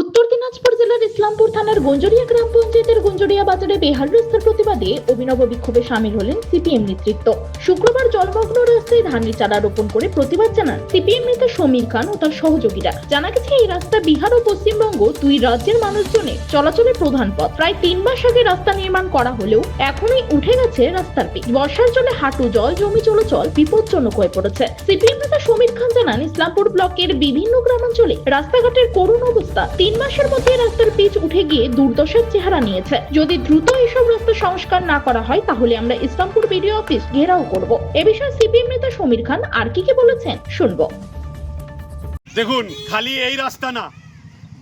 উত্তর দিনাজপুর জেলার ইসলামপুর থানার গঞ্জরিয়া গ্রাম পঞ্চায়েতের গঞ্জরিয়া বাজারে বেহাল রাস্তার প্রতিবাদে অভিনব বিক্ষোভে সামিল হলেন সিপিএম নেতৃত্ব। শুক্রবার জলমগ্ন রাস্তায় ধানের চারা রোপণ করে প্রতিবাদ জানান সিপিএম নেতা সমীর খান ও তার সহযোগীরা। জানা গেছে, এই রাস্তা বিহার ও পশ্চিমবঙ্গ দুই রাজ্যের মানুষজনের চলাচলের প্রধান পথ। প্রায় তিন মাস আগে রাস্তা নির্মাণ করা হলেও এখনই উঠে গেছে রাস্তার পিচ বর্ষার জলে হাঁটু জল, জমি চলাচল বিপজ্জনক হয়ে পড়েছে। সিপিএম নেতা সমীর জানান ইসলামপুর ব্লকের বিভিন্ন গ্রামাঞ্চলে রাস্তাঘাটের করুণ অবস্থা তিন মাসের মধ্যে রাস্তার পিচ উঠে গিয়ে দুর্দশার চেহারা নিয়েছে। যদি দ্রুত এসব রাস্তা সংস্কার না করা হয়, তাহলে আমরা ইসলামপুর বিডিও অফিস ঘেরাও করব। এ বিষয়ে সিপিএম নেতা সমীর খান আর কি কি বলেছেন শুনব। দেখুন, খালি এই রাস্তা না।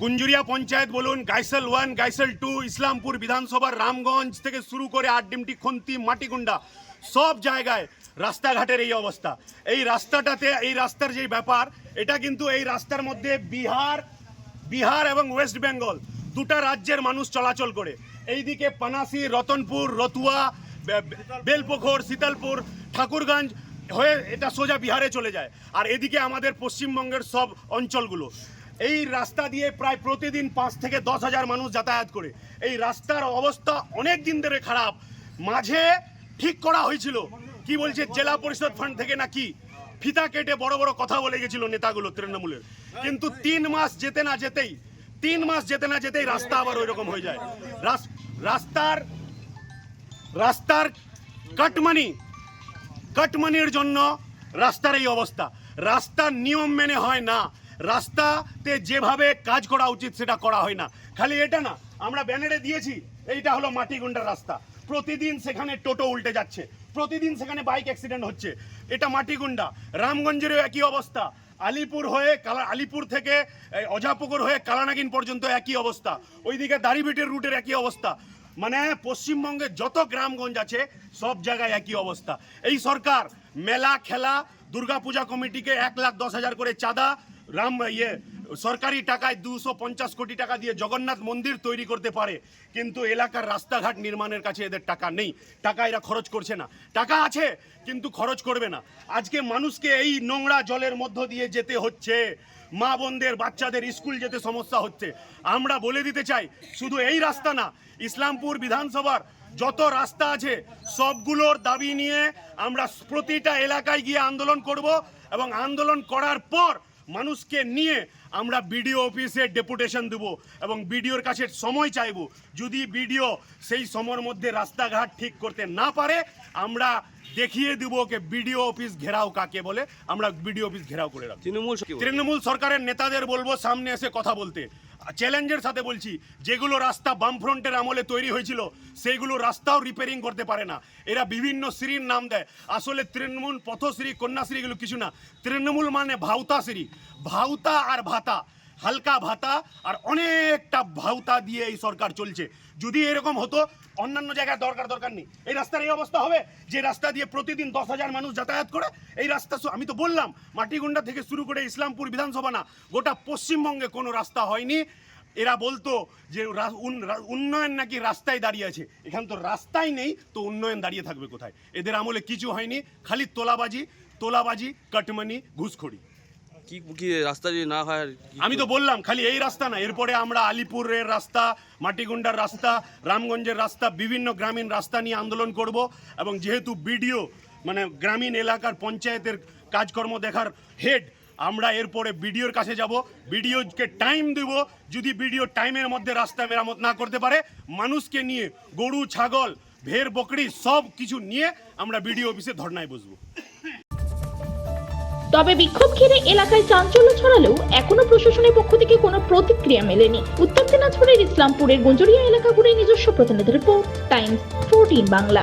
গুঞ্জুরিয়া পঞ্চায়েত বলুন, গাইসেল ওয়ান, গাইসেল টু, ইসলামপুর বিধানসভার রামগঞ্জ থেকে শুরু করে আটডিমটি খন্তি মাটিগুন্ডা সব জায়গায় রাস্তাঘাটের এই অবস্থা। এই রাস্তাটাতে, এই রাস্তার যে ব্যাপার, এটা কিন্তু এই রাস্তার মধ্যে বিহার বিহার এবং ওয়েস্ট বেঙ্গল দুটা রাজ্যের মানুষ চলাচল করে। এইদিকে পানাসি, রতনপুর, রতুয়া বেলপোখর, শীতলপুর, ঠাকুরগঞ্জ হয়ে এটা সোজা বিহারে চলে যায়। আর এদিকে আমাদের পশ্চিমবঙ্গের সব অঞ্চলগুলো। এই রাস্তা দিয়ে প্রায় প্রতিদিন পাঁচ থেকে দশ হাজার মানুষ যাতায়াত করে। এই রাস্তার অবস্থা অনেক দিন ধরে খারাপ। মাঝে ঠিক করা হয়েছিল। কি বলছে? জেলা পরিষদ ফান্ড থেকে নাকি ফিতা কেটে বড় বড় কথা বলে গেছিল নেতাগুলো তৃণমূলের। কিন্তু তিন মাস যেতে না যেতেই, তিন মাস যেতে না যেতেই রাস্তা আবার ওই রকম হয়ে যায়। রাস্তার রাস্তার কাটমানি, কাটমানির জন্য রাস্তার এই অবস্থা। রাস্তার নিয়ম মেনে হয় না। রাস্তাতে যেভাবে কাজ করা উচিত সেটা করা হয় না। খালি এটা না, আমরা ব্যানারে দিয়েছি, এইটা হলো মাটিগুন্ডার রাস্তা। প্রতিদিন সেখানে টোটো উল্টে যাচ্ছে। প্রতিদিন সেখানে বাইক অ্যাক্সিডেন্ট হচ্ছে। এটা মাটিগুন্ডা। রামগঞ্জেরও একই অবস্থা। আলিপুর হয়ে কালা আলিপুর থেকে অজাপুকুর হয়ে কালানাগিন পর্যন্ত একই অবস্থা। ওইদিকে দাড়িভিটের রুটের একই অবস্থা। মানে পশ্চিমবঙ্গে যত গ্রামগঞ্জ আছে, সব জায়গায় একই অবস্থা। এই সরকার মেলা, খেলা, দুর্গাপূজা কমিটিকে এক লাখ দশ হাজার করে চাঁদা রাম ইয়ে সরকারি টাকায় দুশো পঞ্চাশ কোটি টাকা দিয়ে জগন্নাথ মন্দির তৈরি করতে পারে, কিন্তু এলাকার রাস্তাঘাট নির্মাণের কাছে এদের টাকা নেই। টাকা এরা খরচ করছে না। টাকা আছে, কিন্তু খরচ করবে না। আজকে মানুষকে এই নোংরা জলের মধ্য দিয়ে যেতে হচ্ছে। মা বোনদের, বাচ্চাদের স্কুল যেতে সমস্যা হচ্ছে। আমরা বলে দিতে চাই, শুধু এই রাস্তা না, ইসলামপুর বিধানসভার যত রাস্তা আছে, সবগুলোর দাবি নিয়ে আমরা প্রতিটা এলাকায় গিয়ে আন্দোলন করব এবং আন্দোলন করার পর মানুষকে নিয়ে আমরা বিডিও অফিসে ডেপুটেশন দেবো এবং বিডিওর কাছে সময় চাইব। যদি বিডিও সেই সময়ের মধ্যে রাস্তাঘাট ঠিক করতে না পারে আমরা দেখিয়ে দেবো কে বিডিও অফিস ঘেরাও কাকে বলে আমরা বিডিও অফিস ঘেরাও করে রাখব। তৃণমূল তৃণমূল সরকারের নেতাদের বলব সামনে এসে কথা বলতে। চ্যালেঞ্জের সাথে বলছি, যেগুলো রাস্তা বামফ্রন্টের আমলে তৈরি হয়েছিল সেইগুলো রাস্তাও রিপেয়ারিং করতে পারে না। এরা বিভিন্ন শ্রীর নাম দেয়। আসলে তৃণমূল পথশ্রী, কন্যাশ্রী এগুলো কিছু না। তৃণমূল মানে ভাউতা শ্রী ভাউতা আর ভাতা। হালকা ভাতা আর অনেকটা ভাউতা দিয়ে এই সরকার চলছে। যদি এরকম হতো, অন্যান্য জায়গায় দরকার দরকার নেই। এই রাস্তার এই অবস্থা হবে, যে রাস্তা দিয়ে প্রতিদিন দশ হাজার মানুষ যাতায়াত করে, এই রাস্তা আমি তো বললাম, মাটিগুন্ডা থেকে শুরু করে ইসলামপুর বিধানসভা না, গোটা পশ্চিমবঙ্গে কোনো রাস্তা হয়নি। এরা বলতো যে উন্নয়ন নাকি রাস্তায় দাঁড়িয়ে আছে। এখানে তো রাস্তাই নেই, তো উন্নয়ন দাঁড়িয়ে থাকবে কোথায়? এদের আমলে কিছু হয়নি, খালি তোলাবাজি তোলাবাজি, কাটমানি, ঘুষখড়ি। কি কি রাস্তা যদি না হয় আমি তো বললাম খালি এই রাস্তা না এরপরে আমরা আলিপুরের রাস্তা মাটিগুন্ডার রাস্তা রামগঞ্জের রাস্তা বিভিন্ন গ্রামীণ রাস্তা নিয়ে আন্দোলন করব এবং যেহেতু বিডিও মানে গ্রামীণ এলাকার পঞ্চায়েতের কাজকর্ম দেখার হেড আমরা এরপরে বিডিওর কাছে যাব। বিডিওকে টাইম দেব যদি বিডিও টাইমের মধ্যে রাস্তা মেরামত না করতে পারে মানুষকে নিয়ে গরু ছাগল ভেড় বকরি সব কিছু নিয়ে আমরা বিডিও অফিসে ধর্নায় বসবো। তবে বিক্ষোভ ঘিরে এলাকায় চাঞ্চল্য ছড়ালেও এখনও প্রশাসনের পক্ষ থেকে কোনো প্রতিক্রিয়া মেলেনি। উত্তর দিনাজপুরের ইসলামপুরের গঞ্জরিয়া এলাকা নিজস্ব প্রতিনিধি রিপোর্ট, টাইমস ফোরটিন বাংলা।